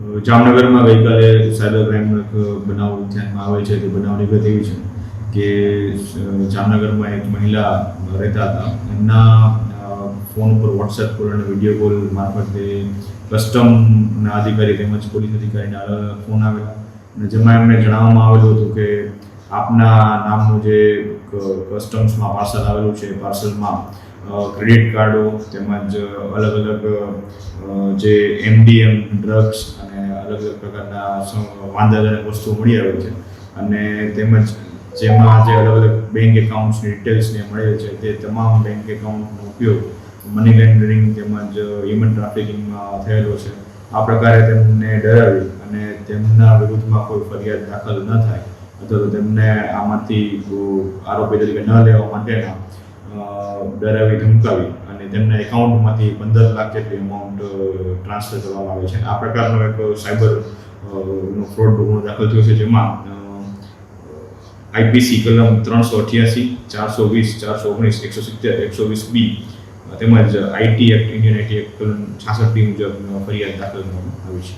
જામનગરમાં ગઈકાલે સાયબર ક્રાઇમનો એક બનાવ ધ્યાનમાં આવે છે, તે બનાવની વિગત એવી છે કે જામનગરમાં એક મહિલા રહેતા હતા. એમના ફોન ઉપર વોટ્સએપ કોલ અને વીડિયો કોલ મારફતે કસ્ટમના અધિકારી તેમજ પોલીસ અધિકારીના ફોન આવેલા. અને જેમાં એમને જણાવવામાં આવેલું હતું કે, આપના નામનું જે કસ્ટમ્સમાં પાર્સલ આવેલું છે. પાર્સલમાં ક્રેડિટ કાર્ડો તેમજ અલગ અલગ જે એમડીએમ ડ્રગ્સ અને અલગ અલગ પ્રકારના વાંધાજનક વસ્તુઓ મળી આવે છે. અને તેમજ જેમાં જે અલગ અલગ બેંક એકાઉન્ટ્સની ડિટેલ્સને મળેલ છે, તે તમામ બેંક એકાઉન્ટનો ઉપયોગ મની લેન્ડરિંગ તેમજ હ્યુમન ટ્રાફિકિંગમાં થયેલો છે. આ પ્રકારે તેમને ડરાવી અને તેમના વિરુદ્ધમાં કોઈ ફરિયાદ દાખલ ન થાય. તો તેમને આમાંથી આરોપી તરીકે ન લેવા માટેના ડરાવી ધમકાવી અને તેમના એકાઉન્ટમાંથી પંદર લાખ જેટલી અમાઉન્ટ ટ્રાન્સફર કરવામાં આવે છે. આ પ્રકારનો એક સાયબર નો ફ્રોડ ગુનો દાખલ થયો છે જેમાં આઈપીસી કલમ ત્રણસો અઠ્યાસી, ચારસો વીસ, ચારસો ઓગણીસ, એકસો સિત્તેર, એકસો વીસ બી, તેમજ IT act, Indian IT act કલમ છાસઠ બી મુજબ ફરિયાદ દાખલ કરવામાં આવી છે.